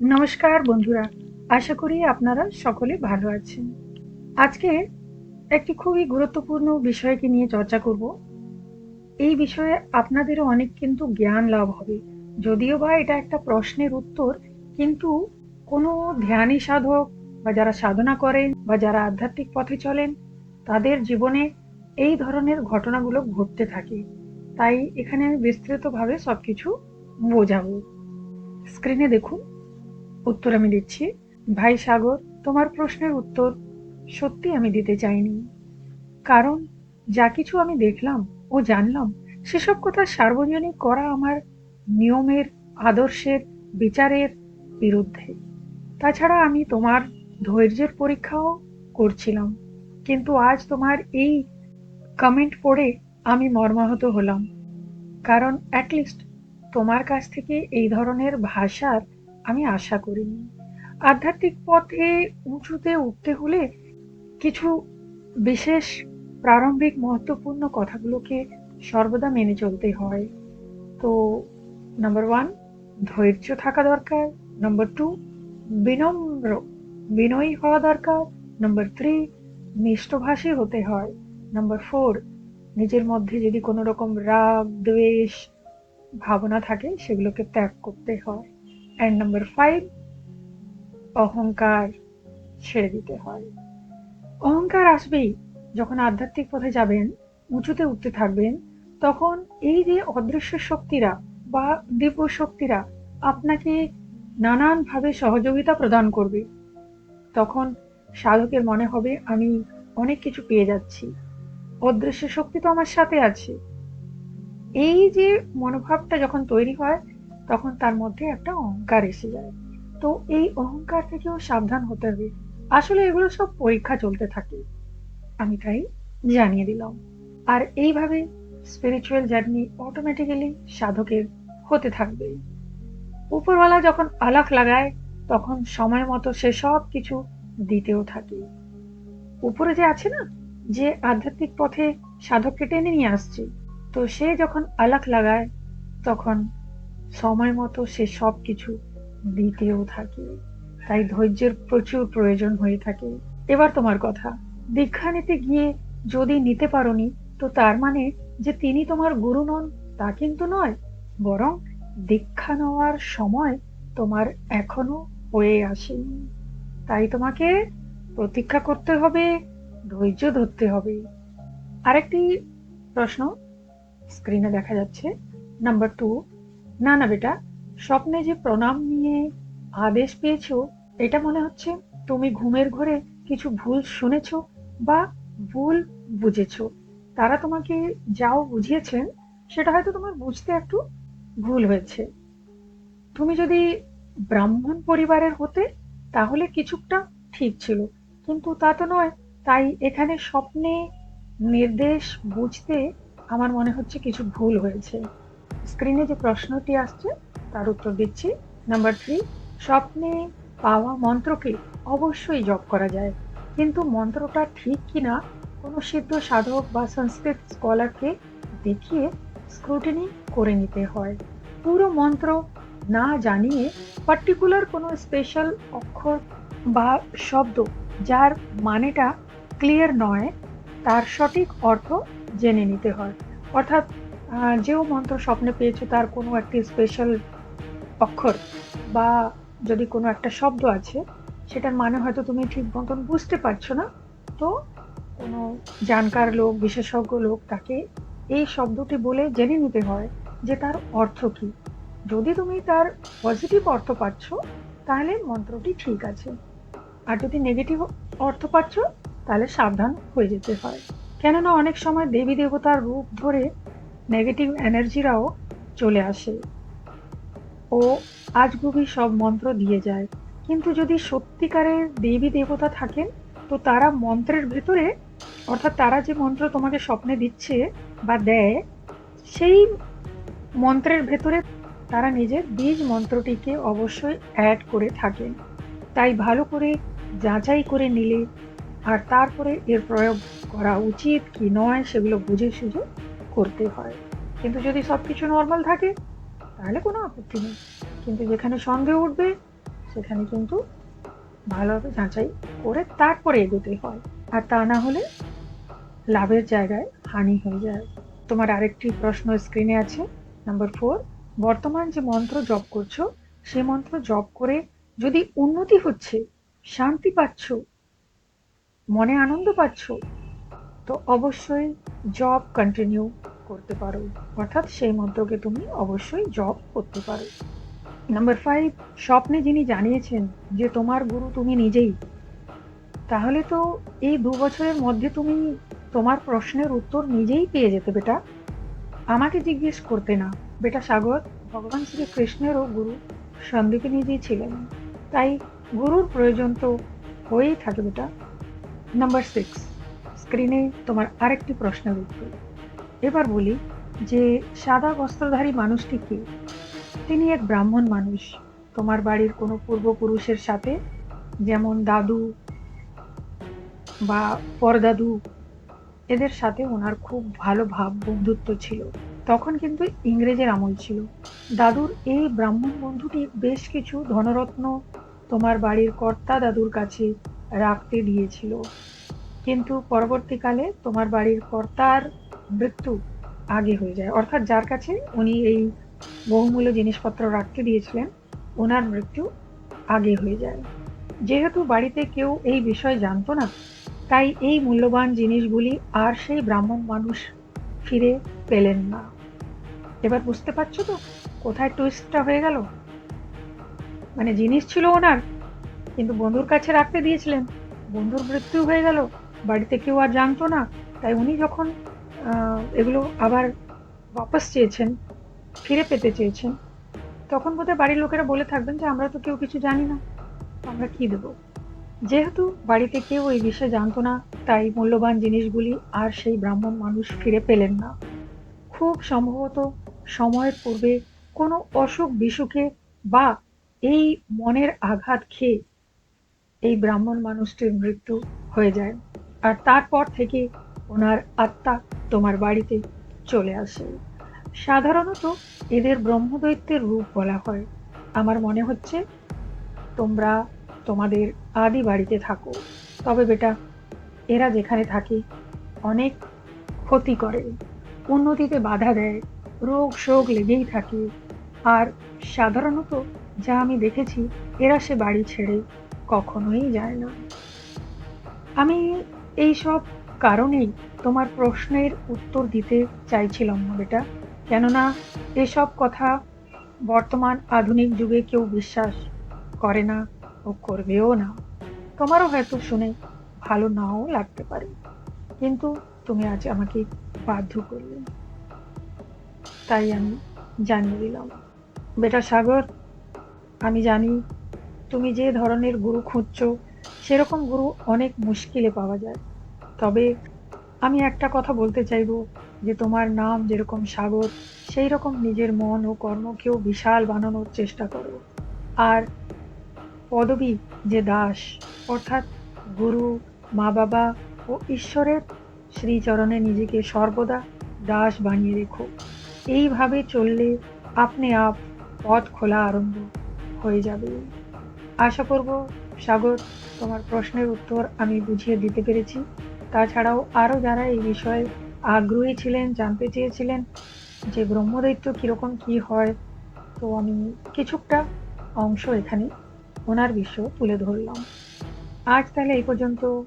নমস্কার বন্ধুরা, আশা করি আপনারা সকলে ভালো আছেন। আজকে একটি খুবই গুরুত্বপূর্ণ বিষয়কে নিয়ে চর্চা করব। এই বিষয়ে আপনাদেরও অনেক কিন্তু জ্ঞান লাভ হবে। যদিও বা এটা একটা প্রশ্নের উত্তর, কিন্তু কোনো ধ্যানী সাধক বা যারা সাধনা করেন বা যারা আধ্যাত্মিক পথে চলেন, তাদের জীবনে এই ধরনের ঘটনাগুলো ঘটতে থাকে। তাই এখানে আমি বিস্তৃতভাবে সবকিছু বোঝাবো। স্ক্রিনে দেখুন উত্তর আমি দিচ্ছি। ভাই সাগর, তোমার প্রশ্নের উত্তর সত্যি আমি দিতে চাইনি। কারণ যা কিছু আমি দেখলাম ও জানলাম, সেসব কথা সার্বজনীন করা আমার নিয়মের, আদর্শের, বিচারের বিরুদ্ধে। তাছাড়া আমি তোমার ধৈর্যের পরীক্ষাও করছিলাম, কিন্তু আজ তোমার এই কমেন্ট পড়ে আমি মর্মাহত হলাম। কারণ অ্যাটলিস্ট তোমার কাছ থেকে এই ধরনের ভাষার আমি আশা করিনি। আধ্যাত্মিক পথে উঁচুতে উঠতে হলে কিছু বিশেষ প্রারম্ভিক মহত্বপূর্ণ কথাগুলোকে সর্বদা মেনে চলতে হয়। তো নাম্বার ওয়ান ধৈর্য থাকা দরকার। নাম্বার টু বিনম্র, বিনয়ী হওয়া দরকার। নাম্বার থ্রি মিষ্টভাষী হতে হয়। নাম্বার ফোর নিজের মধ্যে যদি কোনো রকম রাগ, দ্বেষ, ভাবনা থাকে, সেগুলোকে ত্যাগ করতে হয়। অ্যান্ড নাম্বার ফাইভ অহংকার ছেড়ে দিতে হয়। অহংকার আসবেই। যখন আধ্যাত্মিক পথে যাবেন, উঁচুতে উঠতে থাকবেন, তখন এই যে অদৃশ্য শক্তিরা বা দিব্য শক্তিরা আপনাকে নানানভাবে সহযোগিতা প্রদান করবে। তখন সাধকের মনে হবে, আমি অনেক কিছু পেয়ে যাচ্ছি। অদৃশ্য শক্তি তো আমার সাথে আছে। এই যে মনোভাবটা যখন তৈরি হয় তখন তার মধ্যে একটা অহংকার এসে যায়। তো এই অহংকার থেকেও সাবধান হতে হবে। আসলে এগুলো সব পরীক্ষা চলতে থাকে। আমি তাই জানিয়ে দিলাম। আর এইভাবে স্পিরিচুয়াল জার্নি অটোমেটিক্যালি সাধকের হতে থাকবে। উপরওয়ালা যখন আলাখ লাগায়, তখন সময় মতো সে সব কিছু দিতেও থাকে। উপরে যে আছে না, যে আধ্যাত্মিক পথে সাধককে টেনে নিয়ে আসছে, তো সে যখন আলাখ লাগায়, তখন সময় মতো সে সব কিছু দিতেও থাকে। তাই ধৈর্যের প্রচুর প্রয়োজন হয়ে থাকে। এবার তোমার কথা। দীক্ষা নিতে গিয়ে যদি নিতে পারোনি, তো তার মানে যে তিনি তোমার গুরু নন, তা কিন্তু নয়। বরং দীক্ষা নেওয়ার সময় তোমার এখনও হয়ে আসেনি। তাই তোমাকে প্রতীক্ষা করতে হবে, ধৈর্য ধরতে হবে। আরেকটি প্রশ্ন স্ক্রিনে দেখা যাচ্ছে। নাম্বার টু না না বেটা, স্বপ্নে যে প্রণাম নিয়ে আদেশ পেয়েছ, এটা মনে হচ্ছে তুমি ঘুমের ঘরে কিছু ভুল শুনেছো বা ভুল বুঝেছ। তারা তোমাকে যাও বুঝিয়েছেন, সেটা হয়তো তোমার বুঝতে একটু ভুল হয়েছে। তুমি যদি ব্রাহ্মণ পরিবারের হতে, তাহলে কিছুটা ঠিক ছিল। কিন্তু তা তো নয়, তাই এখানে স্বপ্নে নির্দেশ বুঝতে আমার মনে হচ্ছে কিছু ভুল হয়েছে। স্ক্রিনে যে প্রশ্নটি আসছে, তার উত্তর দিচ্ছি। নাম্বার থ্রি স্বপ্নে পাওয়া মন্ত্রকে অবশ্যই জপ করা যায়। কিন্তু মন্ত্রটা ঠিক কিনা, কোনো সিদ্ধ সাধক বা সংস্কৃত স্কলারকে দেখিয়ে স্ক্রুটিনি করে নিতে হয়। পুরো মন্ত্র না জানিয়ে পার্টিকুলার কোনো স্পেশাল অক্ষর বা শব্দ যার মানেটা ক্লিয়ার নয়, তার সঠিক অর্থ জেনে নিতে হয়। অর্থাৎ যেও মন্ত্র স্বপ্নে পেয়েছ, তার কোনো একটি স্পেশাল অক্ষর বা যদি কোনো একটা শব্দ আছে, সেটার মানে হয়তো তুমি ঠিক মতন বুঝতে পারছ না। তো কোনো জানকার লোক, বিশেষজ্ঞ লোক তাকে এই শব্দটি বলে জেনে নিতে হয় যে তার অর্থ কি। যদি তুমি তার পজিটিভ অর্থ পাচ্ছ, তাহলে মন্ত্রটি ঠিক আছে। আর যদি নেগেটিভ অর্থ পাচ্ছ, তাহলে সাবধান হয়ে যেতে হয়। কেননা অনেক সময় দেবী দেবতার রূপ ধরে নেগেটিভ এনার্জিরাও চলে আসে। ও আজগুবি সব মন্ত্র দিয়ে যায়। কিন্তু যদি সত্যিকারের দেবী দেবতা থাকেন, তো তারা মন্ত্রের ভেতরে, অর্থাৎ তারা যে মন্ত্র তোমাকে স্বপ্নে দিচ্ছে বা দেয়, সেই মন্ত্রের ভেতরে তারা নিজের বীজ মন্ত্রটিকে অবশ্যই অ্যাড করে থাকেন। তাই ভালো করে যাচাই করে নিলে আর তারপরে এর প্রয়োগ করা উচিত কি নয়, সেগুলো বুঝে সুঝে করতে হয়। কিন্তু যদি সব কিছু নর্মাল থাকে, তাহলে কোনো আপত্তি নেই। কিন্তু যেখানে সন্দেহ উঠবে, সেখানে কিন্তু ভালোভাবে যাচাই করে তারপরে এগোতে হয়। আর তা না হলে লাভের জায়গায় হানি হয়ে যায়। তোমার আরেকটি প্রশ্ন স্ক্রিনে আছে। নাম্বার ফোর বর্তমান যে মন্ত্র জপ করছ, সে মন্ত্র জপ করে যদি উন্নতি হচ্ছে, শান্তি পাচ্ছ, মনে আনন্দ পাচ্ছ তো অবশ্যই জব কন্টিনিউ করতে পারো। অর্থাৎ সেই মন্ত্রকে তুমি অবশ্যই জব করতে পারো। নাম্বার ফাইভ স্বপ্নে যিনি জানিয়েছেন যে তোমার গুরু তুমি নিজেই, তাহলে তো এই দু বছরের মধ্যে তুমি তোমার প্রশ্নের উত্তর নিজেই পেয়ে যেতে বেটা। আমাকে জিজ্ঞেস করতে না। বেটা সাগর, ভগবান শ্রীকৃষ্ণেরও গুরু সন্দীপে নিজেই ছিলেন। তাই গুরুর প্রয়োজন তো হয়েই থাকে বেটা। নাম্বার সিক্স স্ক্রিনে তোমার আরেকটি প্রশ্নের উত্তর। এবার বলি যে সাদা বস্ত্রধারী মানুষটি কে তিনি এক ব্রাহ্মণ মানুষ। তোমার বাড়ির কোনো পূর্বপুরুষের সাথে, যেমন দাদু বা পরদাদু, এদের সাথে ওনার খুব ভালো ভাব বন্ধুত্ব ছিল। তখন কিন্তু ইংরেজের আমল ছিল। দাদুর এই ব্রাহ্মণ বন্ধুটি বেশ কিছু ধনরত্ন তোমার বাড়ির কর্তা দাদুর কাছে রাখতে দিয়েছিল। কিন্তু পরবর্তীকালে তোমার বাড়ির কর্তার মৃত্যু আগে হয়ে যায়। অর্থাৎ যার কাছে উনি এই বহুমূল্য জিনিসপত্র রাখতে দিয়েছিলেন, ওনার মৃত্যু আগে হয়ে যায়। যেহেতু বাড়িতে কেউ এই বিষয় জানতো না, তাই এই মূল্যবান জিনিসগুলি আর সেই ব্রাহ্মণ মানুষ ফিরে পেলেন না। এবার বুঝতে পারছ তো কোথায় টুইস্টটা হয়ে গেল? মানে জিনিস ছিল ওনার, কিন্তু বন্ধুর কাছে রাখতে দিয়েছিলেন, বন্ধুর মৃত্যু হয়ে গেল। বাড়িতে কেউ আর জানতো না। তাই উনি যখন এগুলো আবার বাপাস চেয়েছেন, ফিরে পেতে চেয়েছেন, তখন বোধহয় বাড়ির লোকেরা বলে থাকবেন যে, আমরা তো কেউ কিছু জানি না, আমরা কি দেব? যেহেতু বাড়িতে কেউ এই বিষয়ে জানতো না, তাই মূল্যবান জিনিসগুলি আর সেই ব্রাহ্মণ মানুষ ফিরে পেলেন না। খুব সম্ভবত সময়ের পূর্বে কোনো অসুখ বিসুখে বা এই মনের আঘাত খেয়ে এই ব্রাহ্মণ মানুষটির মৃত্যু হয়ে যায়। আর তারপর থেকে ওনার আত্মা তোমার বাড়িতে চলে আসে। সাধারণত এদের ব্রহ্মদৈত্যের রূপ বলা হয়। আমার মনে হচ্ছে তোমরা তোমাদের আদি বাড়িতে থাকো। তবে বেটা, এরা যেখানে থাকে অনেক ক্ষতি করে। উন্নতিতে বাধা দেয়, রোগ শোক লেগেই থাকে। আর সাধারণত যা আমি দেখেছি, এরা সে বাড়ি ছেড়ে কখনোই যায় না। আমি এই সব কারণেই তোমার প্রশ্নের উত্তর দিতে চাইছিলাম না বেটা কেননা এসব কথা বর্তমান আধুনিক যুগে কেউ বিশ্বাস করে না ও করবেও না। তোমারও হয়তো শুনে ভালো নাও লাগতে পারে। কিন্তু তুমি আজ আমাকে বাধ্য করলে। তাই আমি জানিয়ে দিলাম। বেটা সাগর, আমি জানি তুমি যে ধরনের গুরু খুঁজছো সেরকম গুরু অনেক মুশকিলে পাওয়া যায়। তবে আমি একটা কথা বলতে চাইব যে তোমার নাম যেরকম সাগর সেই রকম নিজের মন ও কর্মকেও বিশাল বানানোর চেষ্টা করো। আর পদবী যে দাস, অর্থাৎ গুরু মা বাবা ও ঈশ্বরের শ্রীচরণে নিজেকে সর্বদা দাস বানিয়ে রেখো। এইভাবে চললে আপনি আপ পথ খোলা আরম্ভ হয়ে যাবে। আশা করব সাগর, তোমার প্রশ্নের উত্তর আমি বুঝিয়ে দিতে পেরেছি। তাছাড়াও আরও যারা এই বিষয়ে আগ্রহী ছিলেন, জানতে চেয়েছিলেন যে ব্রহ্মদৈত্য কীরকম কী হয়, তো আমি কিছুটা অংশ এখানে ওনার বিষয় তুলে ধরলাম। আজ তাহলে এই পর্যন্ত।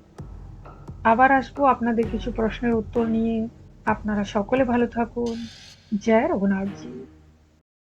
আবার আসব আপনাদের কিছু প্রশ্নের উত্তর নিয়ে। আপনারা সকলে ভালো থাকুন। জয় রঘুনাথজি।